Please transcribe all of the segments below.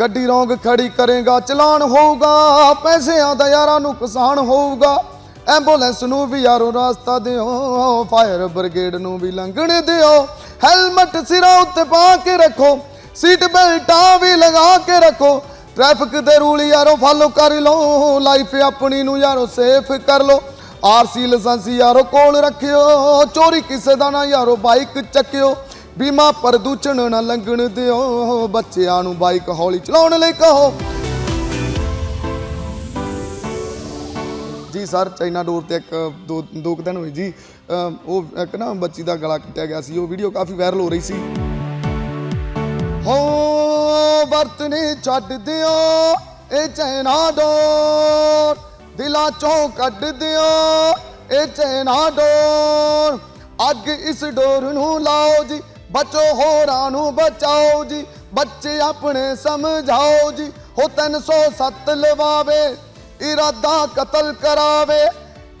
ਗੱਡੀ ਰੋਂਗ ਖੜੀ ਕਰੇਗਾ, ਚਲਾਨ ਹੋਊਗਾ, ਪੈਸਿਆਂ ਦਾ ਯਾਰਾਂ ਨੂੰ ਕਿਸਾਨ ਹੋਊਗਾ। ਐਂਬੂਲੈਂਸ ਨੂੰ ਵੀ ਯਾਰੋ ਰਾਸਤਾ ਦਿਓ, ਫਾਇਰ ਬ੍ਰਿਗੇਡ ਨੂੰ ਵੀ ਲੰਘਣ ਦਿਓ। ਹੈਲਮਟ ਸਿਰਾਂ ਉੱਤੇ ਪਾ ਕੇ ਰੱਖੋ, ਸੀਟ ਬੈਲਟਾਂ ਵੀ ਲਗਾ ਕੇ ਰੱਖੋ। ਟ੍ਰੈਫਿਕ ਦੇ ਰੂਲ ਯਾਰੋ ਫਾਲੋ ਕਰ ਲਓ, ਲਾਈਫ ਆਪਣੀ ਨੂੰ ਯਾਰੋ ਸੇਫ ਕਰ ਲਓ। ਆਰਸੀ ਲਾਇਸੈਂਸ ਯਾਰੋ ਕੋਲ ਰੱਖਿਓ, ਚੋਰੀ ਕਿਸੇ ਦਾ ਨਾ ਯਾਰੋ ਬਾਈਕ ਚੱਕਿਓ। ਬੀਮਾ ਪ੍ਰਦੂਸ਼ਣ ਨਾ ਲੰਘਣ ਦਿਓ, ਬੱਚਿਆਂ ਨੂੰ ਬਾਈਕ ਹੌਲੀ ਚਲਾਉਣ ਲਈ ਕਹੋ। ਜੀ ਸਰ, ਚਾਈਨਾ ਡੋਰ ਤੇ ਇੱਕ, ਦੋ ਦੋ ਕੁ ਦਿਨ ਹੋਏ ਜੀ। ਅਮ, ਉਹ ਇੱਕ ਨਾ ਬੱਚੀ ਦਾ ਗਲਾ ਕੱਟਿਆ ਗਿਆ ਸੀ, ਉਹ ਵੀਡੀਓ ਕਾਫੀ ਵਾਇਰਲ ਹੋ ਰਹੀ ਸੀ। ਹੋ, ਵਰਤਨੀ ਛੱਡ ਦਿਓ, ਇਹ ਚਾਈਨਾ ਡੋਰ। ਦਿਲਾਂ ਚੋਂ ਕੱਢ ਦਿਓ, ਇਹ ਚਾਈਨਾ ਡੋਰ। ਅੱਗ ਇਸ ਡੋਰ ਨੂੰ ਲਾਓ ਜੀ ਬਚੋ ਹੋਰਾਂ ਨੂੰ ਬਚਾਓ ਜੀ, ਬੱਚੇ ਆਪਣੇ ਸਮਝਾਓ ਜੀ, ਹੋ 307 ਲਵਾਵੇ, ਇਰਾਦਾ ਕਤਲ ਕਰਾਵੇ,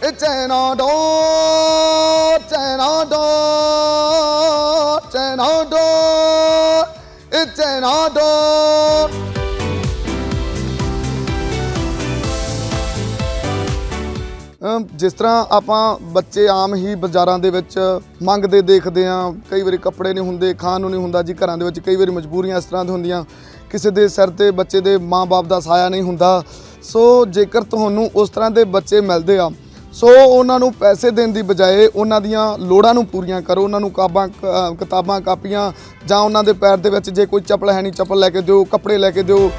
ਇਹ ਚੈਨਾ ਡੋਰ ਚੈਨਾ ਡੋਰ ਚੈਨਾ ਡੋਰ, ਇਹ ਚੈਨਾ ਡੋਰ। ਜਿਸ ਤਰ੍ਹਾਂ ਆਪਾਂ ਬੱਚੇ ਆਮ ਹੀ ਬਾਜ਼ਾਰਾਂ ਦੇ ਵਿੱਚ ਮੰਗਦੇ ਦੇਖਦੇ ਆ ਕਈ ਵਾਰੀ ਕੱਪੜੇ ਨਹੀਂ ਹੁੰਦੇ, ਖਾਣ ਨੂੰ ਨਹੀਂ ਹੁੰਦਾ, ਜੀ ਘਰਾਂ ਦੇ ਵਿੱਚ ਕਈ ਵਾਰੀ ਮਜਬੂਰੀਆਂ ਇਸ ਤਰ੍ਹਾਂ ਦੀਆਂ ਹੁੰਦੀਆਂ, ਕਿਸੇ ਦੇ ਸਿਰ ਤੇ ਬੱਚੇ ਦੇ ਮਾਂ-ਬਾਪ ਦਾ ਸਾਇਆ ਨਹੀਂ ਹੁੰਦਾ। ਸੋ ਜੇਕਰ ਤੁਹਾਨੂੰ ਉਸ ਤਰ੍ਹਾਂ ਦੇ ਬੱਚੇ ਮਿਲਦੇ ਆ, ਸੋ ਉਹਨਾਂ ਨੂੰ ਪੈਸੇ ਦੇਣ ਦੀ ਬਜਾਏ ਉਹਨਾਂ ਦੀਆਂ ਲੋੜਾਂ ਨੂੰ ਪੂਰੀਆਂ ਕਰੋ, ਉਹਨਾਂ ਨੂੰ ਕਾਬਾਂ ਕ- ਕਿਤਾਬਾਂ, ਕਾਪੀਆਂ ਜਾਂ ਉਹਨਾਂ ਦੇ ਪੈਰ ਦੇ ਵਿੱਚ ਜੇ ਕੋਈ ਚੱਪਲ ਹੈ ਨਹੀਂ, ਚੱਪਲ ਲੈ ਕੇ ਦਿਓ, ਕੱਪੜੇ ਲੈ ਕੇ ਦਿਓ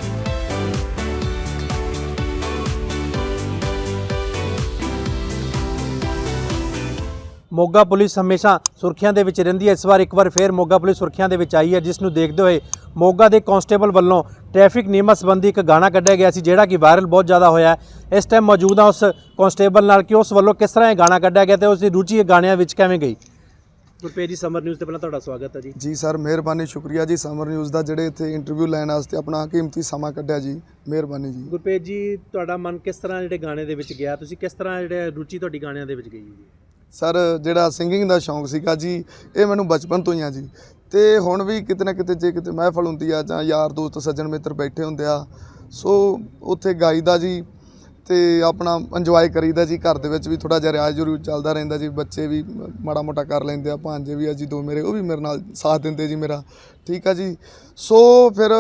ਮੋਗਾ ਪੁਲਿਸ ਹਮੇਸ਼ਾ ਸੁਰਖੀਆਂ ਦੇ ਵਿੱਚ ਰਹਿੰਦੀ ਹੈ। ਇਸ ਵਾਰ ਇੱਕ ਵਾਰ ਫੇਰ ਮੋਗਾ ਪੁਲਿਸ ਸੁਰਖੀਆਂ ਦੇ ਵਿੱਚ ਆਈ ਹੈ ਜਿਸ ਨੂੰ ਦੇਖਦੇ ਹੋਏ ਮੋਗਾ ਦੇ ਕਾਂਸਟੇਬਲ ਵੱਲੋਂ ਟ੍ਰੈਫਿਕ ਨਿਯਮਾਂ ਸੰਬੰਧੀ ਇੱਕ ਗਾਣਾ ਕੱਢਿਆ ਗਿਆ ਸੀ ਜਿਹੜਾ ਕਿ ਵਾਇਰਲ ਬਹੁਤ ਜ਼ਿਆਦਾ ਹੋਇਆ ਹੈ। ਇਸ ਟਾਈਮ ਮੌਜੂਦ ਹਾਂ ਉਸ ਕਾਂਸਟੇਬਲ ਨਾਲ ਕਿ ਉਸ ਵੱਲੋਂ ਕਿਸ ਤਰ੍ਹਾਂ ਇਹ ਗਾਣਾ ਕੱਢਿਆ ਗਿਆ ਤੇ ਉਸ ਦੀ ਰੁਚੀ ਇਹ ਗਾਣਿਆਂ ਵਿੱਚ ਕਿਵੇਂ ਗਈ? ਗੁਰਪ੍ਰੀਤ ਜੀ ਸਮਰ ਨਿਊਜ਼ ਤੇ ਪਹਿਲਾਂ ਤੁਹਾਡਾ ਸਵਾਗਤ ਹੈ ਜੀ। ਜੀ ਸਰ ਮਿਹਰਬਾਨੀ ਸ਼ੁਕਰੀਆ ਜੀ। ਸਮਰ ਨਿਊਜ਼ ਦਾ ਜਿਹੜੇ ਇੱਥੇ ਇੰਟਰਵਿਊ ਲੈਣ ਵਾਸਤੇ ਆਪਣਾ ਕੀਮਤੀ ਸਮਾਂ ਕੱਢਿਆ ਜੀ। ਮਿਹਰਬਾਨੀ ਜੀ। ਗੁਰਪ੍ਰੀਤ ਜੀ ਤੁਹਾਡਾ ਮਨ ਕਿਸ ਤਰ੍ਹਾਂ ਜਿਹੜੇ ਗਾਣੇ ਦੇ ਵਿੱਚ ਗਿਆ? ਤੁਸੀਂ ਕਿਸ ਤਰ੍ਹਾਂ ਜਿਹੜੇ ਰੁਚੀ ਤੁਹਾਡੀ ਗਾਣਿਆਂ ਦੇ ਵਿੱਚ ਗਈ ਜੀ? ਸਰ, ਜਿਹੜਾ ਸਿੰਗਿੰਗ ਦਾ ਸ਼ੌਂਕ ਸੀਗਾ ਜੀ, ਇਹ ਮੈਨੂੰ ਬਚਪਨ ਤੋਂ ਹੀ ਆ ਜੀ। ਤੇ ਹੁਣ ਵੀ ਕਿਤੇ ਨਾ ਕਿਤੇ ਜੇ ਕਿਤੇ ਮਹਿਫਲ ਹੁੰਦੀ ਆ ਜਾਂ ਯਾਰ ਦੋਸਤ ਸੱਜਣ ਮਿੱਤਰ ਬੈਠੇ ਹੁੰਦੇ ਆ, ਸੋ ਉੱਥੇ ਗਾਈ ਦਾ ਜੀ ਤੇ ਆਪਣਾ ਇੰਜੋਏ ਕਰੀਦਾ ਜੀ, ਘਰ ਦੇ ਵਿੱਚ ਵੀ ਥੋੜਾ ਜਿਹਾ ਰਿਆਜ਼ ਜਰੂਰ ਚੱਲਦਾ ਰਹਿੰਦਾ ਜੀ, ਬੱਚੇ ਵੀ ਮਾੜਾ ਮੋਟਾ ਕਰ ਲੈਂਦੇ ਆ, ਭਾਂਜੇ ਵੀ ਆ ਜੀ, ਦੋ ਮੇਰੇ, ਉਹ ਵੀ ਮੇਰੇ ਨਾਲ ਸਾਥ ਦਿੰਦੇ ਜੀ ਮੇਰਾ, ਠੀਕ ਆ ਜੀ। ਸੋ ਫਿਰ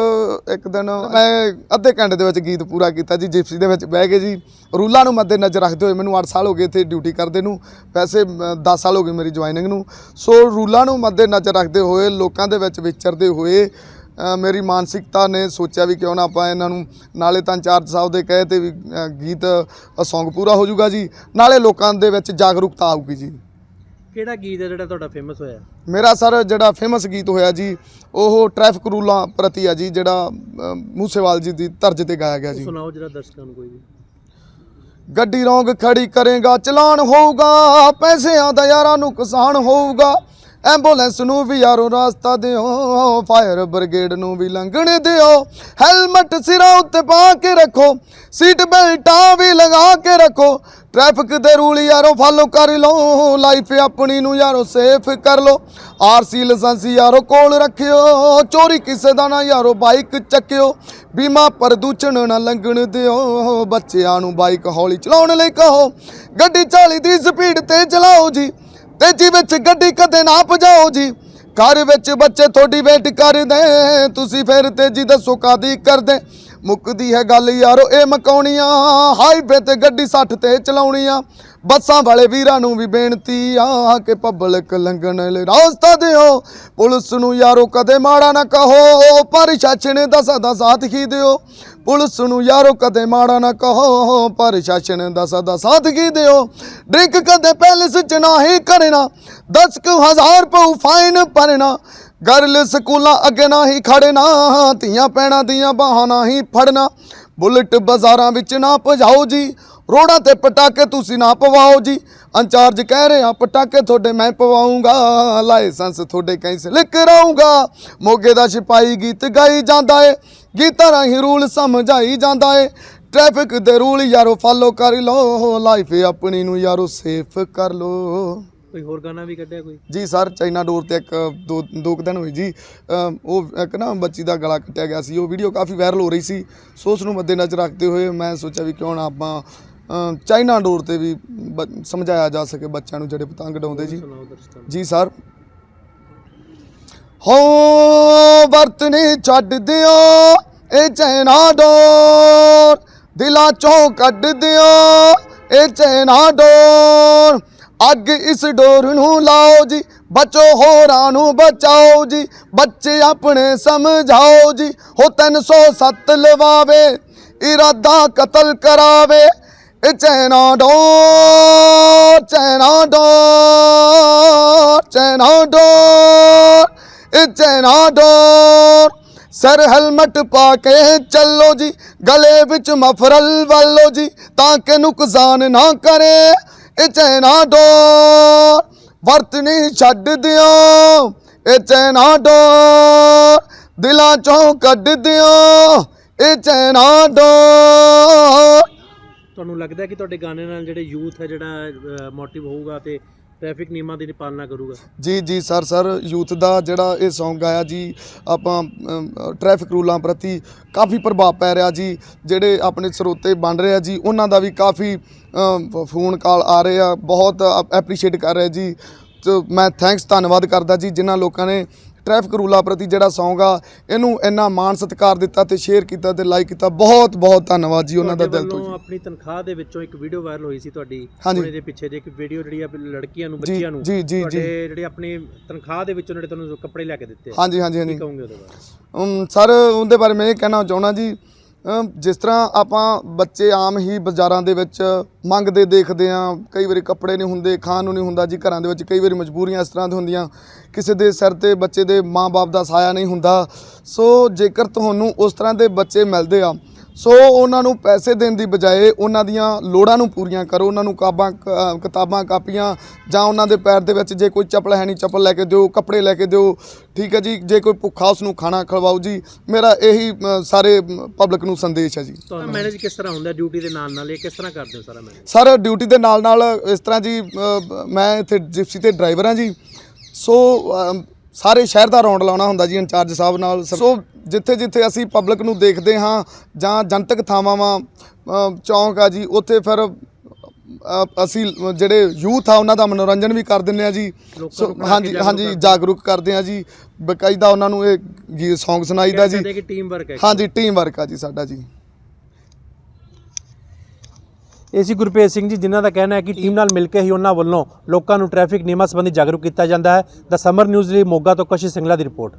ਇੱਕ ਦਿਨ ਮੈਂ ਅੱਧੇ ਘੰਟੇ ਦੇ ਵਿੱਚ ਗੀਤ ਪੂਰਾ ਕੀਤਾ ਜੀ ਜਿਪਸੀ ਦੇ ਵਿੱਚ ਬਹਿ ਕੇ ਜੀ। ਰੂਲਾਂ ਨੂੰ ਮੱਦੇ ਨਜ਼ਰ ਰੱਖਦੇ ਹੋਏ ਮੈਨੂੰ 8 ਸਾਲ ਹੋ ਗਏ ਇੱਥੇ ਡਿਊਟੀ ਕਰਦੇ ਨੂੰ, ਵੈਸੇ 10 ਸਾਲ ਹੋ ਗਏ ਮੇਰੀ ਜੁਆਇਨਿੰਗ ਨੂੰ। ਸੋ ਰੂਲਾਂ ਨੂੰ ਮੱਦੇ ਨਜ਼ਰ ਰੱਖਦੇ ਹੋਏ, ਲੋਕਾਂ ਦੇ ਵਿੱਚ ਵਿਚਰਦੇ ਹੋਏ ਮੇਰੀ ਮਾਨਸਿਕਤਾ ਨੇ ਸੋਚਿਆ ਵੀ ਕਿਉਂ ਨਾ ਆਪਾਂ ਇਹਨਾਂ ਨੂੰ ਨਾਲੇ ਤਾਂ ਇੰਚਾਰਜ ਸਾਹਿਬ ਦੇ ਕਹੇ ਤੇ ਵੀ ਗੀਤ ਸੌਂਗ ਪੂਰਾ ਹੋ ਜਾਊਗਾ ਜੀ। ਨਾਲੇ ਲੋਕਾਂ ਦੇ ਵਿੱਚ ਜਾਗਰੂਕਤਾ ਆਊਗੀ ਜੀ। ਕਿਹੜਾ ਗੀਤ ਹੈ ਜਿਹੜਾ ਤੁਹਾਡਾ ਫੇਮਸ ਹੋਇਆ? ਮੇਰਾ ਸਰ ਜਿਹੜਾ ਫੇਮਸ ਗੀਤ ਹੋਇਆ ਜੀ ਉਹ ਟ੍ਰੈਫਿਕ ਰੂਲਾਂ ਪ੍ਰਤੀ ਆ ਜੀ ਜਿਹੜਾ ਮੂਸੇਵਾਲ ਜੀ ਦੀ ਤਰਜ਼ ਤੇ ਗਾਇਆ ਗਿਆ ਜੀ। ਸੁਣਾਓ ਜਿਹੜਾ ਦਰਸ਼ਕਾਂ ਨੂੰ ਕੋਈ ਵੀ। ਗੱਡੀ ਰੋਂਗ ਖੜੀ ਕਰੇਗਾ ਚਲਾਨ ਹੋਊਗਾ ਪੈਸਿਆਂ ਦਾ ਯਾਰਾਂ ਨੂੰ ਕਿਸਾਨ ਹੋਊਗਾ। ਐਂਬੂਲੈਂਸ ਨੂੰ ਵੀ ਯਾਰੋ ਰਾਸਤਾ ਦਿਓ, ਫਾਇਰ ਬ੍ਰਿਗੇਡ ਨੂੰ ਵੀ ਲੰਘਣ ਦਿਓ। ਹੈਲਮਟ ਸਿਰਾਂ ਉੱਤੇ ਪਾ ਕੇ ਰੱਖੋ, ਸੀਟ ਬੈਲਟਾਂ ਵੀ ਲਗਾ ਕੇ ਰੱਖੋ। ਟ੍ਰੈਫਿਕ ਦੇ ਰੂਲ ਯਾਰੋ ਫਾਲੋ ਕਰ ਲਓ, ਲਾਈਫ ਆਪਣੀ ਨੂੰ ਯਾਰੋ ਸੇਫ ਕਰ ਲਓ। ਆਰਸੀ ਲਾਇਸੈਂਸ ਯਾਰੋ ਕੋਲ ਰੱਖਿਓ, ਚੋਰੀ ਕਿਸੇ ਦਾ ਨਾ ਯਾਰੋ ਬਾਈਕ ਚੱਕਿਓ। ਬੀਮਾ ਪ੍ਰਦੂਸ਼ਣ ਨਾ ਲੰਘਣ ਦਿਓ, ਬੱਚਿਆਂ ਨੂੰ ਬਾਈਕ ਹੌਲੀ ਚਲਾਉਣ ਲਈ ਕਹੋ। ਗੱਡੀ 40 ਦੀ ਸਪੀਡ ਤੇ ਚਲਾਓ ਜੀ। ਤੇਜ਼ੀ ਵਿੱਚ ਗੱਡੀ ਕਦੇ ਨਾ ਭਜਾਓ ਜੀ। ਘਰ ਵਿੱਚ ਬੱਚੇ ਤੁਹਾਡੀ ਵੇਟ ਕਰਦੇ, ਤੁਸੀਂ ਫਿਰ ਤੇਜ਼ੀ ਦੱਸੋ ਕਾਦੀ ਕਰਦੇ। ਮੁੱਕਦੀ ਹੈ ਗੱਲ ਯਾਰੋ, ਇਹ ਮਕਾਉਣੀਆਂ ਹਾਈਵੇ ਤੇ ਗੱਡੀ 60 ਤੇ ਚਲਾਉਣੀਆਂ। ਬੱਸਾਂ ਵਾਲੇ ਵੀਰਾਂ ਨੂੰ ਵੀ ਬੇਨਤੀ ਆ ਕਿ ਪਬਲਿਕ ਲੰਘਣ ਲਈ ਰਾਸਤਾ ਦਿਓ। ਪੁਲਿਸ ਨੂੰ ਯਾਰੋ ਕਦੇ ਮਾੜਾ ਨਾ ਕਹੋ, ਪਰ ਸ਼ਾਸਨ ਦਾ ਸਦਾ ਸਾਥ ਹੀ ਦਿਓ। ਪੁਲਿਸ ਨੂੰ ਯਾਰੋ ਕਦੇ ਮਾੜਾ ਨਾ ਕਹੋ, ਪਰ ਸ਼ਾਸਨ ਦਾ ਸਦਾ ਸਾਥ ਹੀ ਦਿਓ। ਡਰਿੰਕ ਕਦੇ ਪੈਲਸ ਚ ਨਹੀਂ ਕਰਨਾ 10 ਕੁ ਹਜ਼ਾਰ ਪਉ ਫਾਈਨ ਭਰਨਾ। ਗਰਲ ਸਕੂਲਾਂ ਅੱਗੇ ਨਾ ਹੀ ਖੜਨਾ, ਧੀਆਂ ਪੈਣਾ ਦੀਆਂ ਬਾਹਾਂ ਨਾ ਹੀ ਫੜਨਾ। ਬੁਲਟ ਬਾਜ਼ਾਰਾਂ ਵਿੱਚ ਨਾ ਭਜਾਓ ਜੀ ਰੋਡਾਂ ਤੇ ਪਟਾਕੇ ਤੁਸੀਂ ਨਾ ਪਵਾਓ ਜੀ। ਇੰਚਾਰਜ ਕਹਿ ਰਿਹਾ ਪਟਾਕੇ ਤੁਹਾਡੇ ਮੈਂ ਪਵਾਉਂਗਾ ਲਾਇਸੈਂਸ ਤੁਹਾਡੇ ਕੈਂਸਲ ਕਰਾਉਂਗਾ ਮੋਗੇ ਦਾ ਸਿਪਾਹੀ ਗੀਤ ਗਾਈ ਜਾਂਦਾ ਏ ਗੀਤਾਂ ਰਾਹੀਂ ਰੂਲ ਸਮਝਾਈ ਜਾਂਦਾ ਏ। ਟ੍ਰੈਫਿਕ ਦੇ ਰੂਲ ਯਾਰੋ ਫਾਲੋ ਕਰ ਲੋ ਲਾਈਫ ਆਪਣੀ ਨੂੰ ਯਾਰੋ ਸੇਫ ਕਰ ਲੋ। ਕੋਈ ਹੋਰ ਗਾਣਾ ਵੀ ਕੱਢਿਆ ਕੋਈ? ਜੀ ਸਰ ਚਾਈਨਾ ਡੋਰ ਤੇ ਇੱਕ ਦੋ ਦੋ ਕੁ ਦਿਨ ਹੋਏ ਜੀ। ਅਮ ਉਹ ਇੱਕ ਨਾ ਬੱਚੀ ਦਾ ਗਲਾ ਕੱਟਿਆ ਗਿਆ ਸੀ ਉਹ ਵੀਡੀਓ ਕਾਫੀ ਵਾਇਰਲ ਹੋ ਰਹੀ ਸੀ। ਸੋ ਉਸ ਨੂੰ ਮੱਦੇਨਜ਼ਰ ਰੱਖਦੇ ਹੋਏ ਮੈਂ ਸੋਚਿਆ ਵੀ ਕਿਉਂ ਨਾ ਆਪਾਂ ਚਾਈਨਾ ਡੋਰ ਤੇ ਵੀ ਬ- ਸਮਝਾਇਆ ਜਾ ਸਕੇ ਬੱਚਿਆਂ ਨੂੰ ਜਿਹੜੇ ਪਤੰਗ ਡਾਉਂਦੇ ਜੀ। ਜੀ ਸਰ। ਹੋ ਵਰਤਨੀ ਛੱਡ ਦਿਓ, ਇਹ ਚੈਨਾ ਡੋਰ। ਦਿਲਾਂ ਚੋਂ ਕੱਢ ਦਿਓ, ਇਹ ਚੈਨਾ ਡੋਰ। ਅੱਗ ਇਸ ਡੋਰ ਨੂੰ ਲਾਓ ਜੀ, ਬਚੋ ਹੋਰਾਂ ਨੂੰ ਬਚਾਓ ਜੀ, ਬੱਚੇ ਆਪਣੇ ਸਮਝਾਓ ਜੀ। ਹੋ 307 ਲਵਾਵੇ, ਇਰਾਦਾ ਕਤਲ ਕਰਾਵੇ ਇਹ ਚੈਨਾ ਡੋ ਚੈਨਾ ਡੋ ਚੈਨਾ ਡੋਰ, ਇਹ ਚੈਨਾ ਡੋਰ। ਸਰ ਹੈਲਮਟ ਪਾ ਕੇ ਚੱਲੋ ਜੀ, ਗਲੇ ਵਿੱਚ ਮਫਰਲ ਵਾਲੋ ਜੀ, ਤਾਂ ਕਿ ਨੁਕਸਾਨ ਨਾ ਕਰੇ। ਇਹ ਚੈਨਾ ਡੋਰ ਵਰਤਨੀ ਛੱਡ ਦਿਓ ਇਹ ਚੈਨਾ ਡੋਰ, ਦਿਲਾਂ ਚੋਂ ਕੱਢ ਦਿਓ। ਇਹ ਚੈਨਾ ਡੋ ਤੁਹਾਨੂੰ ਲੱਗਦਾ ਕਿ ਤੁਹਾਡੇ ਗਾਣੇ ਨਾਲ ਜਿਹੜੇ ਯੂਥ ਹੈ, ਜਿਹੜਾ ਮੋਟਿਵ ਹੋਊਗਾ ਤੇ ਟ੍ਰੈਫਿਕ ਨਿਯਮਾਂ ਦੀ ਪਾਲਣਾ ਕਰੂਗਾ? ਜੀ ਜੀ ਸਰ ਸਰ, ਯੂਥ ਦਾ ਜਿਹੜਾ ਇਹ Song ਆਇਆ ਜੀ, ਆਪਾਂ ਟ੍ਰੈਫਿਕ ਰੂਲਾਂ ਪ੍ਰਤੀ ਕਾਫੀ ਪ੍ਰਭਾਵ ਪੈ ਰਿਹਾ ਜੀ, ਜਿਹੜੇ ਆਪਣੇ ਸਰੋਤੇ ਬਣ ਰਹੇ ਆ ਜੀ, ਉਹਨਾਂ ਦਾ ਵੀ ਕਾਫੀ ਫੋਨ ਕਾਲ ਆ ਰਹੇ ਆ, ਬਹੁਤ ਐਪਰੀਸ਼ੀਏਟ ਕਰ ਰਹੇ ਜੀ। ਤੇ, ਮੈਂ ਥੈਂਕਸ ਧੰਨਵਾਦ ਕਰਦਾ ਜੀ, ਜਿਨ੍ਹਾਂ ਲੋਕਾਂ ਨੇ ਟ੍ਰੈਫਿਕ ਰੂਲਾਂ ਪ੍ਰਤੀ ਜਿਹੜਾ Song ਆ ਇਹਨੂੰ ਇੰਨਾ ਮਾਣ ਸਤਿਕਾਰ ਦਿੱਤਾ ਤੇ ਸ਼ੇਅਰ ਕੀਤਾ ਤੇ ਲਾਈਕ ਕੀਤਾ। ਬਹੁਤ ਬਹੁਤ ਧੰਨਵਾਦ ਜੀ ਉਹਨਾਂ ਦਾ ਦਿਲ ਤੋਂ ਆਪਣੀ ਤਨਖਾਹ ਦੇ ਵਿੱਚੋਂ ਇੱਕ ਵੀਡੀਓ ਵਾਇਰਲ ਹੋਈ ਸੀ ਤੁਹਾਡੀ। ਹੁਣੇ ਦੇ ਪਿੱਛੇ ਜੇ ਇੱਕ ਵੀਡੀਓ ਜਿਹੜੀ ਆ ਲੜਕੀਆਂ ਨੂੰ ਬੱਚਿਆਂ ਨੂੰ ਜੀ, ਜੀ, ਜੀ। ਤੁਹਾਡੇ ਜਿਹੜੇ ਆਪਣੀ ਤਨਖਾਹ ਦੇ ਵਿੱਚੋਂ ਜਿਹੜੇ ਤੁਹਾਨੂੰ ਕੱਪੜੇ ਲੈ ਕੇ ਦਿੱਤੇ। ਹਾਂਜੀ ਹਾਂਜੀ ਹਾਂਜੀ। ਕੀ ਕਹੋਗੇ ਉਹਦੇ ਬਾਰੇ? ਸਰ ਉਹਦੇ ਬਾਰੇ ਮੈਂ ਇਹ ਕਹਿਣਾ ਚਾਹਣਾ ਜੀ ਜਿਸ ਤਰ੍ਹਾਂ ਆਪਾਂ ਬੱਚੇ ਆਮ ਹੀ ਬਾਜ਼ਾਰਾਂ ਦੇ ਵਿੱਚ ਮੰਗਦੇ ਦੇਖਦੇ ਆ, ਕਈ ਵਾਰੀ ਕੱਪੜੇ ਨਹੀਂ ਹੁੰਦੇ, ਖਾਣ ਨੂੰ ਨਹੀਂ ਹੁੰਦਾ, ਜੀ ਘਰਾਂ ਦੇ ਵਿੱਚ ਕਈ ਵਾਰੀ ਮਜਬੂਰੀਆਂ ਇਸ ਤਰ੍ਹਾਂ ਦੀ ਹੁੰਦੀਆਂ, ਕਿਸੇ ਦੇ ਸਿਰ ਤੇ ਬੱਚੇ ਦੇ ਮਾਂ-ਬਾਪ ਦਾ ਸਾਇਆ ਨਹੀਂ ਹੁੰਦਾ। ਸੋ ਜੇਕਰ ਤੁਹਾਨੂੰ ਉਸ ਤਰ੍ਹਾਂ ਦੇ ਬੱਚੇ ਮਿਲਦੇ ਆ ਸੋ ਉਹਨਾਂ ਨੂੰ ਪੈਸੇ ਦੇਣ ਦੀ ਬਜਾਏ ਉਹਨਾਂ ਦੀਆਂ ਲੋੜਾਂ ਨੂੰ ਪੂਰੀਆਂ ਕਰੋ ਉਹਨਾਂ ਨੂੰ ਕਾਬਾਂ ਕਿਤਾਬਾਂ ਕਾਪੀਆਂ ਜਾਂ ਉਹਨਾਂ ਦੇ ਪੈਰ ਦੇ ਵਿੱਚ ਜੇ ਕੋਈ ਚੱਪਲ ਹੈ ਨਹੀਂ ਚੱਪਲ ਲੈ ਕੇ ਦਿਓ ਕੱਪੜੇ ਲੈ ਕੇ ਦਿਓ ਠੀਕ ਹੈ ਜੀ ਜੇ ਕੋਈ ਭੁੱਖਾ ਉਸ ਨੂੰ ਖਾਣਾ ਖਿਲਵਾਓ ਜੀ ਮੇਰਾ ਇਹੀ ਸਾਰੇ ਪਬਲਿਕ ਨੂੰ ਸੰਦੇਸ਼ ਹੈ ਜੀ। ਮੈਨੇਜ ਕਿਸ ਤਰ੍ਹਾਂ ਹੁੰਦਾ ਡਿਊਟੀ ਦੇ ਨਾਲ ਨਾਲ ਇਹ ਕਿਸ ਤਰ੍ਹਾਂ ਕਰਦੇ ਹੋ ਸਾਰਾ ਮੈਨੇਜ ਸਰ ਡਿਊਟੀ ਦੇ ਨਾਲ ਨਾਲ ਇਸ ਤਰ੍ਹਾਂ ਜੀ ਮੈਂ ਇੱਥੇ ਜਿਪਸੀ ਤੇ ਡਰਾਈਵਰ ਹਾਂ ਜੀ। ਸੋ ਸਾਰੇ ਸ਼ਹਿਰ ਦਾ ਰੌਂਡ ਲਾਉਣਾ ਹੁੰਦਾ ਜੀ ਇੰਚਾਰਜ ਸਾਹਿਬ ਨਾਲ। ਸੋ ਜਿੱਥੇ ਜਿੱਥੇ ਅਸੀਂ ਪਬਲਿਕ ਨੂੰ ਦੇਖਦੇ ਹਾਂ ਜਾਂ ਜਨਤਕ ਥਾਵਾਂ ਵਾਂ ਚੌਂਕ ਆ ਜੀ ਉੱਥੇ ਫਿਰ ਅਸੀਂ ਜਿਹੜੇ ਯੂਥ ਆ ਉਹਨਾਂ ਦਾ ਮਨੋਰੰਜਨ ਵੀ ਕਰ ਦਿੰਦੇ ਆ ਜੀ। ਸੋ ਹਾਂਜੀ ਹਾਂਜੀ। ਜਾਗਰੂਕ ਕਰਦੇ ਆ ਜੀ। ਬਕਾਇਦਾ ਉਹਨਾਂ ਨੂੰ ਇਹ Song ਸੁਣਾਈਦਾ ਜੀ। ਹਾਂਜੀ ਟੀਮ ਵਰਕ ਆ ਜੀ ਸਾਡਾ ਜੀ। ਏਸੀ ਗੁਰਪ੍ਰੀਤ ਸਿੰਘ ਜੀ, ਜਿਨ੍ਹਾਂ ਦਾ ਕਹਿਣਾ ਹੈ ਕਿ ਟੀਮ ਨਾਲ ਮਿਲ ਕੇ ਹੀ ਉਹਨਾਂ ਵੱਲੋਂ ਲੋਕਾਂ ਨੂੰ ਟ੍ਰੈਫਿਕ ਨਿਯਮਾਂ ਸੰਬੰਧੀ ਜਾਗਰੂਕ ਕੀਤਾ ਜਾਂਦਾ ਹੈ। ਦਾ ਸਮਰ ਨਿਊਜ਼ ਲਈ ਮੋਗਾ ਤੋਂ ਕਸ਼ਿਸ਼ ਸਿੰਗਲਾ ਦੀ ਰਿਪੋਰਟ।